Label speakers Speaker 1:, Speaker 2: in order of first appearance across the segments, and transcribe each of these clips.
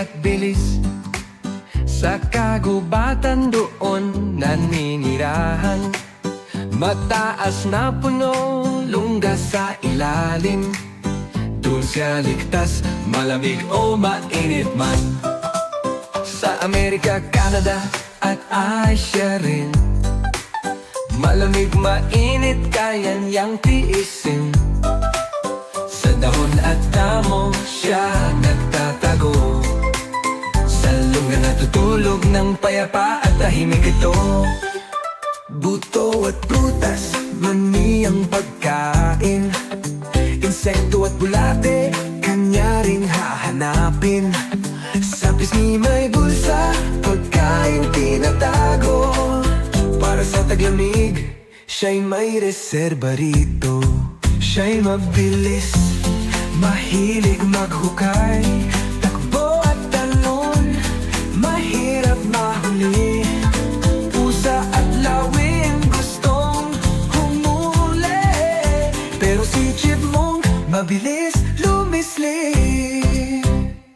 Speaker 1: at bilis. Sa kagubatan doon naninirahan. Mataas na puno, lungga sa ilalim. Doon siya ligtas, malamig o mainit man. Sa Amerika, Canada at Asia rin. Malamig, mainit, kaya niyang tiisin. Sa dahon at damo ng payapa at tahimik ito. Buto at prutas, mani ang pagkain. Insekto at bulate, kanya ring hahanapin. Sa pisngi may bulsa, pagkain tinatago. Para sa taglamig, siya'y may reserba rito. Siya'y mabilis, mahilig maghukay Pero si Chipmunk mabilis lumisli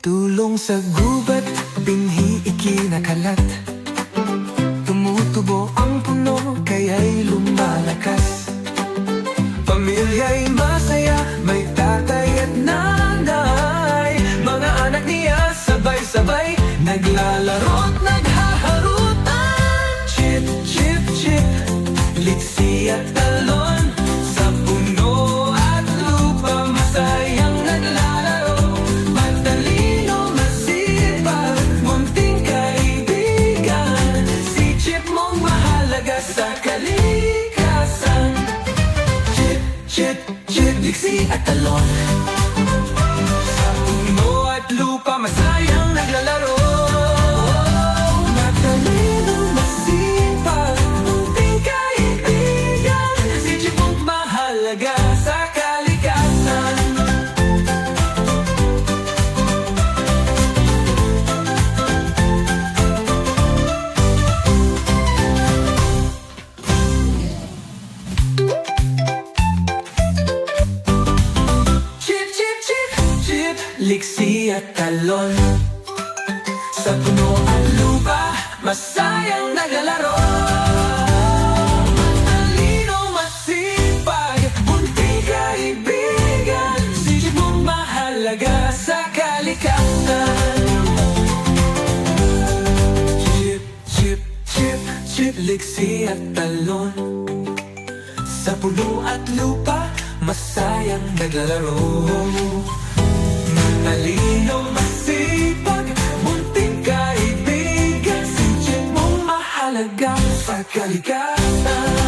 Speaker 1: Tulong sa gubat, binhi ikinakalat. Tumutubo ang chip, liksi at talon Sa talon. Sa puno at lupa, masayang naglalaro. Matalino, masipag, munting kaibigan. Si Chip mong mahalaga sa kalikasan. Chip, chip, chip, chip, liksi at talon. Sa puno at lupa, masayang naglalaro Matalino, masipag, munting kaibigan Si Chip mong mahalaga sa kalikasan